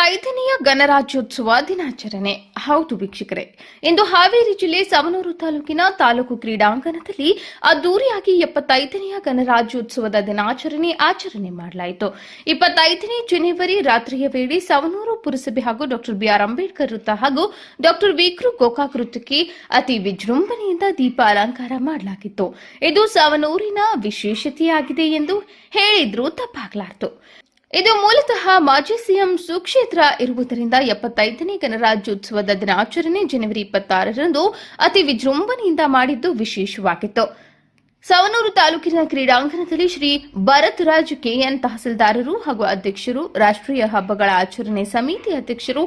ಇಪ್ಪತ್ತೈದನೆಯ ಗಣರಾಜ್ಯೋತ್ಸವ ದಿನಾಚರಣೆ. ಹೌದು ವೀಕ್ಷಕರೇ, ಇಂದು ಹಾವೇರಿ ಜಿಲ್ಲೆ ಸವನೂರು ತಾಲೂಕಿನ ತಾಲೂಕು ಕ್ರೀಡಾಂಗಣದಲ್ಲಿ ಅದ್ದೂರಿಯಾಗಿ ಎಪ್ಪತ್ತೈದನೆಯ ಗಣರಾಜ್ಯೋತ್ಸವದ ದಿನಾಚರಣೆ ಆಚರಣೆ ಮಾಡಲಾಯಿತು. ಇಪ್ಪತ್ತೈದನೇ ಜನವರಿ ರಾತ್ರಿಯ ವೇಳೆ ಸವನೂರು ಪುರಸಭೆ ಹಾಗೂ ಡಾಕ್ಟರ್ ಬಿಆರ್ ಅಂಬೇಡ್ಕರ್ ವೃತ್ತ ಹಾಗೂ ಡಾಕ್ಟರ್ ವಿಕ್ರು ಗೋಕಾಕ್ ವೃತ್ತಕ್ಕೆ ಅತಿ ವಿಜೃಂಭಣೆಯಿಂದ ದೀಪ ಅಲಂಕಾರ ಮಾಡಲಾಗಿತ್ತು. ಇದು ಸವನೂರಿನ ವಿಶೇಷತೆಯಾಗಿದೆ ಎಂದು ಹೇಳಿದ್ರು ತಪ್ಪಾಗಲಾರದು. ಇದು ಮೂಲತಃ ಮಾಜಿ ಸಿಎಂ ಸುಕ್ಷೇತ್ರ ಇರುವುದರಿಂದ ಎಪ್ಪತ್ತೈದನೇ ಗಣರಾಜ್ಯೋತ್ಸವದ ದಿನಾಚರಣೆ ಜನವರಿ ಇಪ್ಪತ್ತಾರರಂದು ಅತಿ ವಿಜೃಂಭಣೆಯಿಂದ ಮಾಡಿದ್ದು ವಿಶೇಷವಾಗಿತ್ತು. ಸವನೂರು ತಾಲೂಕಿನ ಕ್ರೀಡಾಂಗಣದಲ್ಲಿ ಶ್ರೀ ಭರತ್ ರಾಜ್ ಕೆಎನ್ ತಹಸೀಲ್ದಾರರು ಹಾಗೂ ಅಧ್ಯಕ್ಷರು, ರಾಷ್ಟ್ರೀಯ ಹಬ್ಬಗಳ ಆಚರಣೆ ಸಮಿತಿ ಅಧ್ಯಕ್ಷರು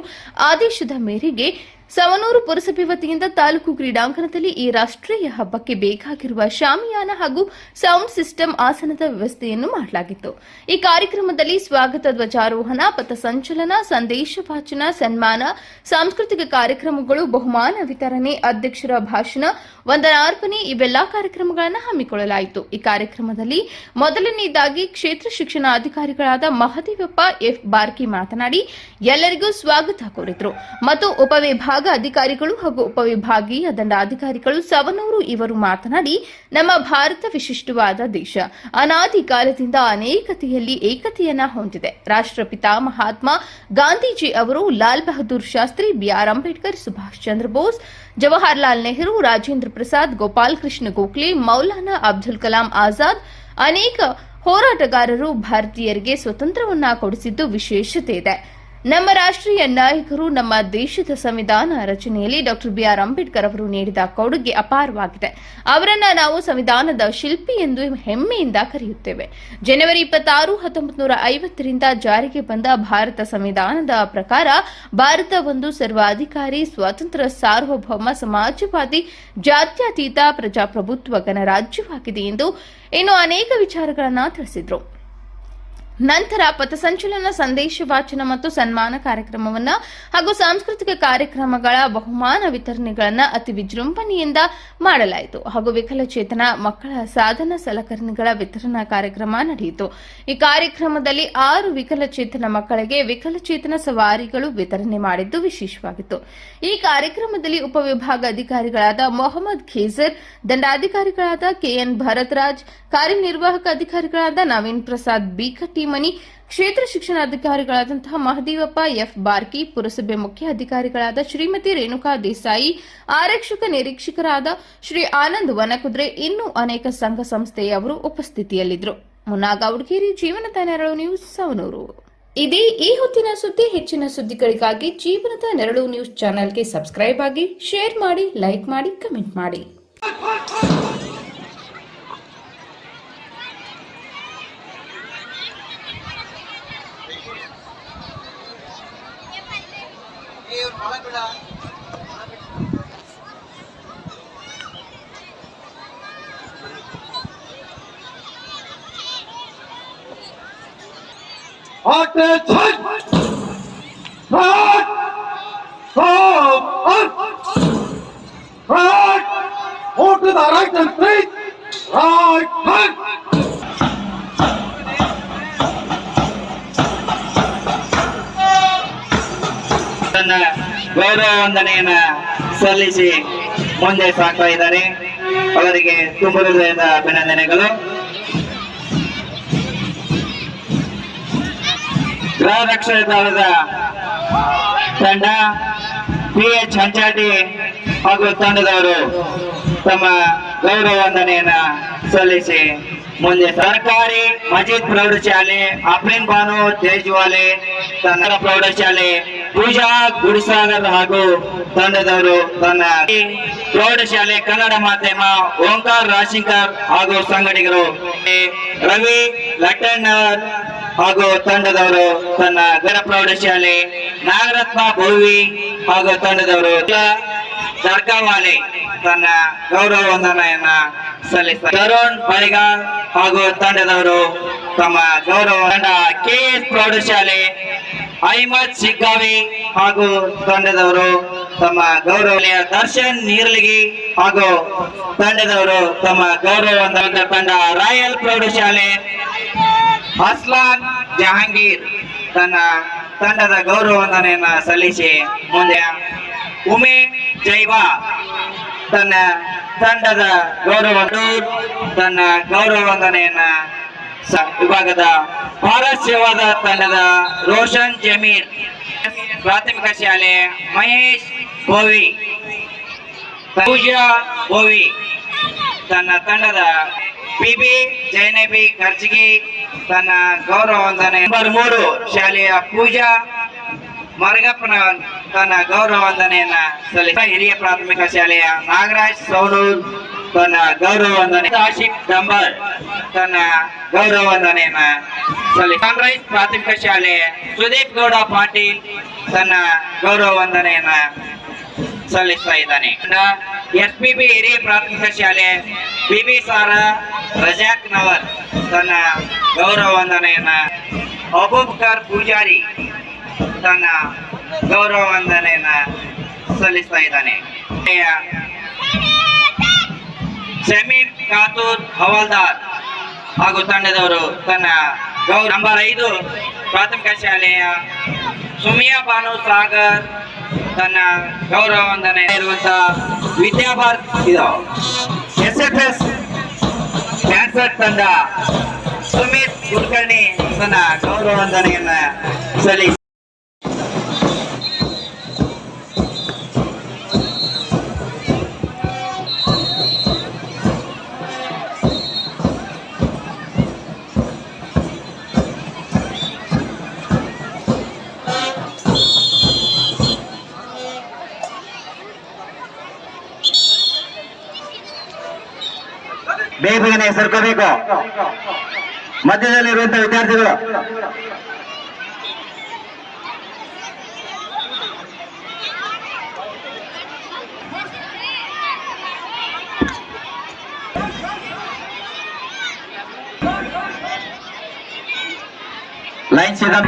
ಆದೇಶದ ಮೇರೆಗೆ ಸವನೂರು ಪುರಸಭೆ ವತಿಯಿಂದ ತಾಲೂಕು ಕ್ರೀಡಾಂಗಣದಲ್ಲಿ ಈ ರಾಷ್ಟ್ರೀಯ ಹಬ್ಬಕ್ಕೆ ಬೇಕಾಗಿರುವ ಶಾಮಿಯಾನ ಹಾಗೂ ಸೌಂಡ್ ಸಿಸ್ಟಮ್ ಆಸನದ ವ್ಯವಸ್ಥೆಯನ್ನು ಮಾಡಲಾಗಿತ್ತು. ಈ ಕಾರ್ಯಕ್ರಮದಲ್ಲಿ ಸ್ವಾಗತ ಧ್ವಜಾರೋಹಣ ಪಥಸಂಚಲನ ಸಂದೇಶ ವಾಚನ, ಸನ್ಮಾನ, ಸಾಂಸ್ಕೃತಿಕ ಕಾರ್ಯಕ್ರಮಗಳು, ಬಹುಮಾನ ವಿತರಣೆ, ಅಧ್ಯಕ್ಷರ ಭಾಷಣ ವಂದನಾರ್ಪಣೆ ಇವೆಲ್ಲಾ ಕಾರ್ಯಕ್ರಮಗಳನ್ನು ಹಮ್ಮಿಕೊಳ್ಳಲಾಯಿತು. ಈ ಕಾರ್ಯಕ್ರಮದಲ್ಲಿ ಮೊದಲನೆಯದಾಗಿ ಕ್ಷೇತ್ರ ಶಿಕ್ಷಣ ಅಧಿಕಾರಿಗಳಾದ ಮಹದೇವಪ್ಪ ಎಫ್ ಬಾರ್ಕಿ ಮಾತನಾಡಿ, ಎಲ್ಲರಿಗೂ ಸ್ವಾಗತ ಕೋರಿದರು. ಮತ್ತು ಉಪವಿಭಾಗ ಅಧಿಕಾರಿಗಳು ಹಾಗೂ ಉಪವಿಭಾಗೀಯ ದಂಡಾಧಿಕಾರಿಗಳು ಸವನೂರು ಇವರು ಮಾತನಾಡಿ, ನಮ್ಮ ಭಾರತ ವಿಶಿಷ್ಟವಾದ ದೇಶ. ಅನಾದಿ ಕಾಲದಿಂದ ಅನೇಕತೆಯಲ್ಲಿ ಏಕತೆಯನ್ನ ಹೊಂದಿದೆ. ರಾಷ್ಟ್ರಪಿತ ಮಹಾತ್ಮ ಗಾಂಧೀಜಿ ಅವರು ಲಾಲ್ ಬಹದ್ದೂರ್ ಶಾಸ್ತ್ರಿ ಬಿಆರ್ ಅಂಬೇಡ್ಕರ್, ಸುಭಾಷ್ ಚಂದ್ರ ಬೋಸ್, ಜವಾಹರಲಾಲ್ ನೆಹರು, ರಾಜೇಂದ್ರ ಪ್ರಸಾದ್, ಗೋಪಾಲ್ ಕೃಷ್ಣ ಗೋಖಲೆ, ಮೌಲಾನಾ ಅಬ್ದುಲ್ ಕಲಾಂ ಆಜಾದ್ ಅನೇಕ ಹೋರಾಟಗಾರರು ಭಾರತೀಯರಿಗೆ ಸ್ವತಂತ್ರವನ್ನ ಕೊಡಿಸಿದ್ದು ವಿಶೇಷತೆ ಇದೆ. ನಮ್ಮ ರಾಷ್ಟ್ರೀಯ ನಾಯಕರು ನಮ್ಮ ದೇಶದ ಸಂವಿಧಾನ ರಚನೆಯಲ್ಲಿ ಡಾಕ್ಟರ್ ಬಿಆರ್ ಅಂಬೇಡ್ಕರ್ ಅವರು ನೀಡಿದ ಕೊಡುಗೆ ಅಪಾರವಾಗಿದೆ. ಅವರನ್ನ ನಾವು ಸಂವಿಧಾನದ ಶಿಲ್ಪಿ ಎಂದು ಹೆಮ್ಮೆಯಿಂದ ಕರೆಯುತ್ತೇವೆ. ಜನವರಿ ಇಪ್ಪತ್ತಾರು ಹತ್ತೊಂಬತ್ತು ನೂರ ಐವತ್ತರಿಂದ ಜಾರಿಗೆ ಬಂದ ಭಾರತ ಸಂವಿಧಾನದ ಪ್ರಕಾರ ಭಾರತ ಒಂದು ಸರ್ವಾಧಿಕಾರಿ ಸ್ವತಂತ್ರ ಸಾರ್ವಭೌಮ ಸಮಾಜವಾದಿ, ಜಾತ್ಯತೀತ ಪ್ರಜಾಪ್ರಭುತ್ವ ಗಣರಾಜ್ಯವಾಗಿದೆ ಎಂದು ಇನ್ನು ಅನೇಕ ವಿಚಾರಗಳನ್ನು ತಿಳಿಸಿದ್ರು. ನಂತರ ಪಥಸಂಚಲನ ಸಂದೇಶ ವಾಚನ ಮತ್ತು ಸನ್ಮಾನ ಕಾರ್ಯಕ್ರಮವನ್ನ ಹಾಗೂ ಸಾಂಸ್ಕೃತಿಕ ಕಾರ್ಯಕ್ರಮಗಳ ಬಹುಮಾನ ವಿತರಣೆಗಳನ್ನ ಅತಿ ವಿಜೃಂಭಣೆಯಿಂದ ಮಾಡಲಾಯಿತು ಹಾಗೂ ವಿಕಲಚೇತನ ಮಕ್ಕಳ ಸಾಧನ ಸಲಕರಣೆಗಳ ವಿತರಣಾ ಕಾರ್ಯಕ್ರಮ ನಡೆಯಿತು. ಈ ಕಾರ್ಯಕ್ರಮದಲ್ಲಿ ಆರು ವಿಕಲಚೇತನ ಮಕ್ಕಳಿಗೆ ವಿಕಲಚೇತನ ಸವಾರಿಗಳು ವಿತರಣೆ ಮಾಡಿದ್ದು ವಿಶೇಷವಾಗಿತ್ತು. ಈ ಕಾರ್ಯಕ್ರಮದಲ್ಲಿ ಉಪವಿಭಾಗ ಅಧಿಕಾರಿಗಳಾದ ಮೊಹಮ್ಮದ್ ಖೇಜರ್ ದಂಡಾಧಿಕಾರಿಗಳಾದ ಕೆಎನ್ ಭರತ್ರಾಜ್, ಕಾರ್ಯನಿರ್ವಾಹಕ ಅಧಿಕಾರಿಗಳಾದ ನವೀನ್ ಪ್ರಸಾದ್ ಬಿ ಕಟ್ಟಿಮನಿ ಕ್ಷೇತ್ರ ಶಿಕ್ಷಣಾಧಿಕಾರಿಗಳಾದಂತಹ ಮಹದೇವಪ್ಪ ಎಫ್ ಬಾರ್ಕಿ, ಪುರಸಭೆ ಮುಖ್ಯ ಅಧಿಕಾರಿಗಳಾದ ಶ್ರೀಮತಿ ರೇಣುಕಾ ದೇಸಾಯಿ, ಆರಕ್ಷಕ ನಿರೀಕ್ಷಕರಾದ ಶ್ರೀ ಆನಂದ್ ವನಕುದ್ರೆ, ಇನ್ನೂ ಅನೇಕ ಸಂಘ ಸಂಸ್ಥೆಯವರು ಉಪಸ್ಥಿತಿಯಲ್ಲಿದ್ದರು. ಮುನ್ನಾಗ ಉಡುಗೇರಿ ಜೀವನದ ನೆರಳು ನ್ಯೂಸ್ ಸವನೂರು. ಇದೇ ಈ ಹೊತ್ತಿನ ಸುದ್ದಿ, ಹೆಚ್ಚಿನ ಸುದ್ದಿಗಳಿಗಾಗಿ ಜೀವನದ ನೆರಳು ನ್ಯೂಸ್ ಚಾನೆಲ್ಗೆ ಸಬ್ಸ್ಕ್ರೈಬ್ ಆಗಿ, ಶೇರ್ ಮಾಡಿ, ಲೈಕ್ ಮಾಡಿ, ಕಮೆಂಟ್ ಮಾಡಿ. Move to the right and straight! Right! Hand! ತನ್ನ ಗೌರವ ವಂದನೆಯನ್ನ ಸಲ್ಲಿಸಿ ಮುಂದೆ ಸಾಗ್ತಾ ಇದ್ದಾರೆ ಅವರಿಗೆ ತುಂಬ ಹೃದಯದ ಅಭಿನಂದನೆಗಳು ಗೃಹ ರಕ್ಷಣಾ ದಳದ ತಂಡ ಪಿ ಎಚ್ ಹಂಚಾಟಿ ಹಾಗೂ ತಂಡದವರು ತಮ್ಮ ಗೌರವ ವಂದನೆಯನ್ನ ಸಲ್ಲಿಸಿ ಮುಂದೆ ಸರ್ಕಾರಿ ಮಜೀದ್ ಪ್ರೌಢಶಾಲೆ ಅಫ್ರೀನ್ ಬಾನು ತೇಜ್ವಾಲೆ, ಕನ್ನಡ ಪ್ರೌಢಶಾಲೆ ಪೂಜಾ ಗುಡಿಸಾಗರ್ ಹಾಗೂ ತಂಡದವರು ತನ್ನ ಪ್ರೌಢಶಾಲೆ ಕನ್ನಡ ಮಾಧ್ಯಮ ಓಂಕಾರ್ ರಾಶಿಂಕರ್ ಹಾಗೂ ಸಂಗಡಿಗರು ರವಿ ಲಟ್ಟಣ್ಣವರ್ ಹಾಗೂ ತಂಡದವರು ತನ್ನ ಗರ ಪ್ರೌಢಶಾಲೆ ನಾಗರತ್ನ ಭೋವಿ ಹಾಗೂ ತಂಡದವರು ದರ್ಗಾವಾಲೆ ತನ್ನ ಗೌರವ ವಂದನೆಯನ್ನ ಸಲ್ಲಿಸ್ತಾರೆ ತರುಣ್ ಬಳಿಗಾರ್ ಹಾಗೂ ತಂಡದವರು ತಮ್ಮ ಗೌರವ ತಂಡ ಕೆ ಎಸ್ ಪ್ರೌಢಶಾಲೆ ಅಹಮದ್ ಶಿಗ್ಗಾವಿ ಹಾಗೂ ತಂಡದವರು ತಮ್ಮ ಗೌರವ ದರ್ಶನ್ ನೀರ್ಲಿಗಿ ಹಾಗೂ ತಂಡದವರು ತಮ್ಮ ಗೌರವ ತಂಡ ರಾಯಲ್ ಪ್ರೌಢಶಾಲೆ ಅಸ್ಲಾನ್ ಜಹಾಂಗೀರ್ ತನ್ನ ತಂಡದ ಗೌರವ ವಂದನೆಯನ್ನ ಸಲ್ಲಿಸಿ ಮುಂದೆ ಉಮೆ ಜೈವಾ ತನ್ನ ತಂಡದ ಗೌರವ, ತನ್ನ ಗೌರವ ವಂದನೆಯನ್ನ ವಿಭಾಗದ ಭಾರತ್ ಸೇವಾದ ತಂಡದ ರೋಷನ್ ಜಮೀರ್, ಪ್ರಾಥಮಿಕ ಶಾಲೆ ಮಹೇಶ್ ಭೋವಿ ಪೂಜಾ ಭೋವಿ, ತನ್ನ ತಂಡದ ಪಿಬಿ ಜೈನಬಿ ಖರ್ಜಿಗಿ ತನ್ನ ಗೌರವ ವಂದನೆ. ನಂಬರ್ ಮೂರು ಶಾಲೆಯ ಪೂಜಾ ಮರಗಪ್ಪನ ತನ್ನ ಗೌರವ ವಂದನೆಯನ್ನ ಸಲ್ಲಿಸ ಹಿರಿಯ ಪ್ರಾಥಮಿಕ ಶಾಲೆಯ ನಾಗರಾಜ್ ಸೌನೂರ್. ತನ್ನ ಗೌರವ ವಂದನೆ ಆಶಿಕ್ ಡಂಬರ್ ತನ್ನ ಗೌರವ ವಂದನೆಯನ್ನ ಸಲ್ಲಿ ಕಾಂಗ್ರೆಸ್ ಪ್ರಾಥಮಿಕ ಶಾಲೆ ಸುದೀಪ್ ಗೌಡ ಪಾಟೀಲ್ ತನ್ನ ಗೌರವ ವಂದನೆಯನ್ನ ಸಲ್ಲಿಸ್ತಾ ಇದ್ದಾನೆ. ಎಸ್ ಪಿ ಬಿ ಹಿರಿಯ ಪ್ರಾಥಮಿಕ ಶಾಲೆ ಬಿ ಬಿ ಸಾರ ರಜಾಕ್ ನವರ್ ತನ್ನ ಗೌರವ ವಂದನೆಯನ್ನ ಅಬೂಬ್ಕರ್ ಪೂಜಾರಿ ತನ್ನ ಗೌರವ ವಂದನೆಯನ್ನ ಸಲ್ಲಿಸ್ತಾ ಇದ್ದಾನೆ. ಶಮೀಮ್ ಖಾತೂರ್ ಹವಾಲ್ದಾರ್ ಹಾಗೂ ತಂಡದವರು ತನ್ನ ಗೌರವ ನಂಬರ್ ಐದು ಪ್ರಾಥಮಿಕ ಶಾಲೆಯ ಸುಮಿಯಾ ಬಾನು ಸಾಗರ್ ತನ್ನ ಗೌರವ ವಂದನೆ ಇರುವಂತಹ ವಿದ್ಯಾಭಾರತ್ ಇದು. ಎಸ್ ಎಫ್ ಎಸ್ ಕ್ಯಾನ್ಸರ್ ತಂಡ ಸುಮಿತ್ ಕುಲಕರ್ಣಿ ತನ್ನ ಗೌರವ ವಂದನೆಯನ್ನ ಸಲ್ಲಿಸಿ ಬೇಗನೆ ಸರ್ಕೋಬೇಕು. ಮಧ್ಯದಲ್ಲಿರುವಂತಹ ವಿದ್ಯಾರ್ಥಿಗಳು. ಲೈನ್ ಸೀದಾ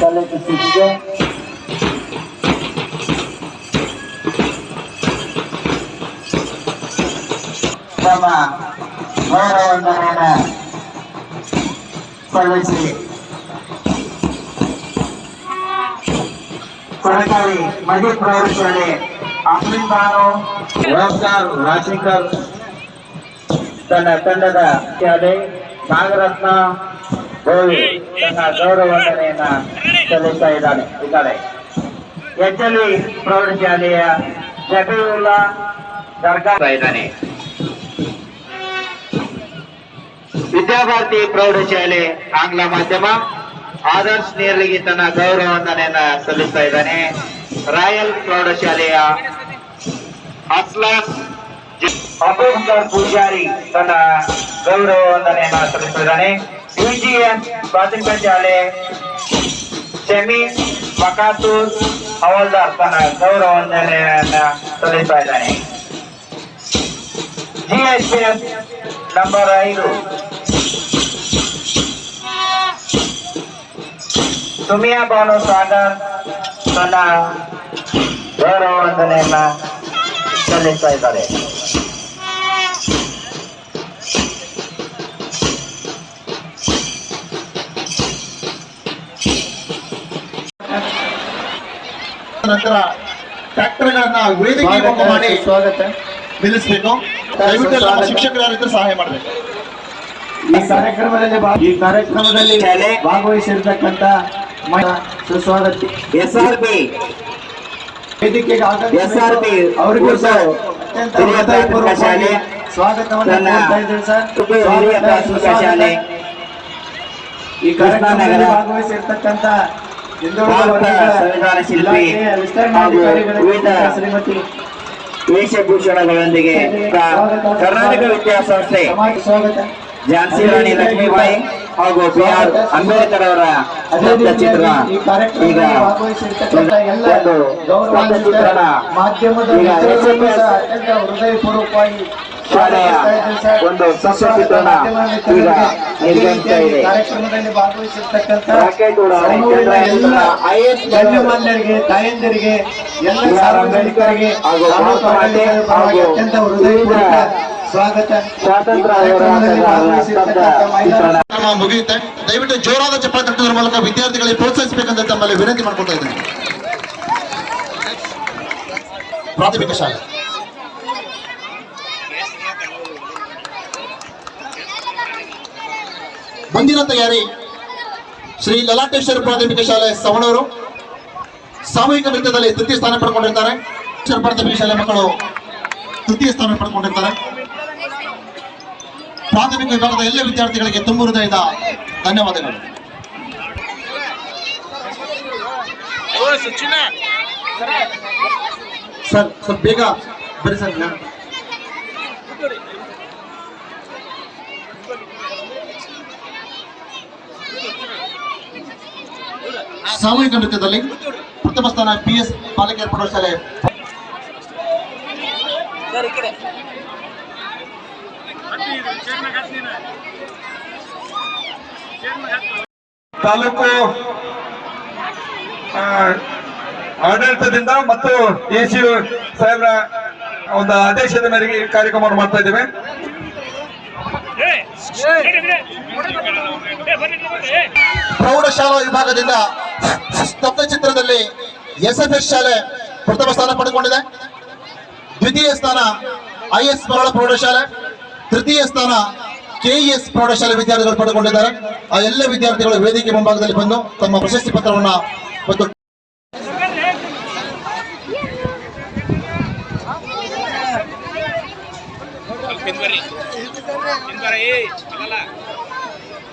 ಸಲ್ಲಿಸುತ್ತಿದೆ ನಮ್ಮ ಗೌರವ ವಂದನೆಯನ್ನ ಸಲ್ಲಿಸಿ ಸರ್ಕಾರಿ ಮಧ್ಯ ಪ್ರೌಢಶಾಲೆ ಅಮೃತಾನು ವಯಸ್ಸಾರ್ ರಾಜಶೇಖರ್ ತನ್ನ ತಂಡದ ಶಾಲೆ ನಾಗರತ್ನ ಗೋವಿ ತನ್ನ ಗೌರವ ವಂದನೆಯನ್ನ ಸಲ್ಲಿಸ್ತಾ ಇದ್ದಾನೆ ಇದ್ದಾರೆ ಎಚ್ ಎಲ್ ವಿ ಪ್ರೌಢಶಾಲೆಯ ಜಬೀವುಲ್ಲಾ ದರ್ಗಾ ಇದ್ದಾನೆ. ವಿದ್ಯಾಭಾರತಿ ಪ್ರೌಢಶಾಲೆ ಆಂಗ್ಲ ಮಾಧ್ಯಮ, ಆದರ್ಶ್ ನೇರ್ಲಿಗೆ ತನ್ನ ಗೌರವ ವಂದನೆಯನ್ನ ಸಲ್ಲಿಸ್ತಾ ಇದ್ದಾನೆ ರಾಯಲ್ ಪ್ರೌಢಶಾಲೆಯ ಅಸ್ಲಾಸ್ ಅಬೂಬಕರ್ ಪೂಜಾರಿ ತನ್ನ ಗೌರವ ವಂದನೆಯನ್ನ ಸಲ್ಲಿಸ್ತಾ ಇದ್ದಾನೆ ಬಿಜಿಎಂ ಪ್ರಾಥಮಿಕ ಶಾಲೆ ಶಮೀನ್ ಮಕಾತೂರ್ ಹವಲ್ದಾರ್ ತನ್ನ ಗೌರವ ವಂದನೆಯನ್ನ ಸಲ್ಲಿಸ್ತಾ ಇದ್ದಾನೆ ಜಿಎಸ್ಎಫ್ ನಂಬರ್ ಐದು. ಸುಮಿಯಾ ಬಾನು ಸಾಗರ್ ತನ್ನ ಗೌರವ ವಂದನೆಯನ್ನ ಸಲ್ಲಿಸ್ತಾ ಇದ್ದಾರೆ ನಂತರ ಟ್ರ್ಯಾಕ್ಟರ್ಗಳನ್ನ ವೇದಿಕೆ ಮಾಡಿ ಸ್ವಾಗತ. ನಿಲ್ಲಿಸಬೇಕು. ದಯವಿಟ್ಟು ಶಿಕ್ಷಕರ ನಮ್ಮ ಶಿಕ್ಷಕರು ಯಾರಿದ್ರೆ ಸಹಾಯ ಮಾಡಬೇಕು. ಈ ಕಾರ್ಯಕ್ರಮದಲ್ಲಿ ಈ ಕಾರ್ಯಕ್ರಮದಲ್ಲಿ ಭಾಗವಹಿಸಿರ್ತಕ್ಕಂತ ಭಾಗವಹಿಸಿರ್ತಕ್ಕಂಥ ಸುಸ್ವಾಗತ. ಎಸ್ ಆರ್ ಬಿ ವೇದಿಕೆಗೆ ಎಸ್ ಆರ್ ಅವರಿಗೂ ಸರ್ ಶಾಲೆ. ಸ್ವಾಗತವನ್ನು ಸರ್. ಈ ಕಾರ್ಯಕ್ರಮದಲ್ಲಿ ಭಾಗವಹಿಸಿರ್ತಕ್ಕಂತ ಭಾರತ ವರ್ಗಗಳ ಸಂವಿಧಾನ ಶಿಲ್ಪಿ ಹಾಗೂ ವಿವಿಧ ಶ್ರೀಮತಿ ವೇಷಭೂಷಣಗಳೊಂದಿಗೆ ಕರ್ನಾಟಕ ವಿದ್ಯಾಸಂಸ್ಥೆ ಝಾನ್ಸಿ ರಾಣಿ ಲಕ್ಷ್ಮೀಬಾಯಿ ಹಾಗೂ ಬಿ ಆರ್ ಅಂಬೇಡ್ಕರ್ ಅವರ ಅದೇ ಚಿತ್ರ. ಈಗ ಒಂದು ಚಿತ್ರಣ. ಮಾಧ್ಯಮದ ಹೃದಯಪೂರ್ವಕವಾಗಿ ಶಾಲೆಯ ಒಂದು ಸಸ್ಯ ಚಿತ್ರಣ ಈಗ ನಿರ್ಗಮಿಸ್ತಾ ಇದೆ. ಕಾರ್ಯಕ್ರಮದಲ್ಲಿ ತಾಯಂದಿರಿಗೆ ಎಲ್ಲ ಸಾರ್ವಜನಿಕರಿಗೆ ಹಾಗೂ ಅತ್ಯಂತ ಹೃದಯಪೂರ್ವಕ ಸ್ವಾಗತ. ಸ್ವಾತಂತ್ರ್ಯ ಮುಗಿಯುತ್ತೆ. ದಯವಿಟ್ಟು ಜೋರಾದ ಚಪ್ಪಾಳೆ ತಟ್ಟುವುದರ ಮೂಲಕ ವಿದ್ಯಾರ್ಥಿಗಳಿಗೆ ಪ್ರೋತ್ಸಾಹಿಸಬೇಕಂತ ತಮ್ಮಲ್ಲಿ ವಿನಂತಿ ಮಾಡಿಕೊಳ್ತಾ ಇದ್ದೇನೆ. ಪ್ರಾಥಮಿಕ ಶಾಲೆ. ಮುಂದಿನ ತಯಾರಿ ಶ್ರೀ ಲಲಾಟೇಶ್ವರ ಪ್ರಾಥಮಿಕ ಶಾಲೆ ಸವಣೂರು. ಸಾಮೂಹಿಕ ನೃತ್ಯದಲ್ಲಿ ತೃತೀಯ ಸ್ಥಾನ ಪಡ್ಕೊಂಡಿರ್ತಾರೆ. ಪ್ರಾಥಮಿಕ ಶಾಲೆ ಮಕ್ಕಳು ತೃತೀಯ ಸ್ಥಾನ ಪಡ್ಕೊಂಡಿರ್ತಾರೆ. ಪ್ರಾಥಮಿಕ ವಿಭಾಗದ ಎಲ್ಲ ವಿದ್ಯಾರ್ಥಿಗಳಿಗೆ ತುಂಬ ಹೃದಯದ ಧನ್ಯವಾದಗಳು. ಸರ್ ಸ್ವಲ್ಪ ಬೇಗ ಬರೀ ಸರ್ ಸಾಮೂಹಿಕ ನೃತ್ಯದಲ್ಲಿ ಪ್ರಥಮ ಸ್ಥಾನ ಪಿ ಎಸ್ ಪಾಲಿಕೆ ಪ್ರೌಢಶಾಲೆ ತಾಲೂಕು ಆ, ಆಡಳಿತದಿಂದ ಮತ್ತು ಎ ಸಿ ಸಾಹೇಬ್ರ ಒಂದು ಆದೇಶದ ಮೇರೆಗೆ ಈ ಕಾರ್ಯಕ್ರಮವನ್ನು ಮಾಡ್ತಾ ಇದ್ದೇವೆ ಪ್ರೌಢಶಾಲಾ ವಿಭಾಗದಿಂದ ಸ್ತಬ್ಧ ಚಿತ್ರದಲ್ಲಿ ಎಸ್ ಎಫ್ ಎಸ್ ಶಾಲೆ ಪ್ರಥಮ ಸ್ಥಾನ ಪಡೆದುಕೊಂಡಿದೆ. ದ್ವಿತೀಯ ಸ್ಥಾನ ಐ ಎಸ್ ಮರಳ ಪ್ರೌಢಶಾಲೆ, ತೃತೀಯ ಸ್ಥಾನ ಕೆಇಎಸ್ ಪ್ರೌಢಶಾಲೆ ವಿದ್ಯಾರ್ಥಿಗಳು ಪಡೆದುಕೊಂಡಿದ್ದಾರೆ. ಆ ಎಲ್ಲ ವಿದ್ಯಾರ್ಥಿಗಳು ವೇದಿಕೆ ಮುಂಭಾಗದಲ್ಲಿ ಬಂದು ತಮ್ಮ ಪ್ರಶಸ್ತಿ ಪತ್ರವನ್ನು ಮತ್ತು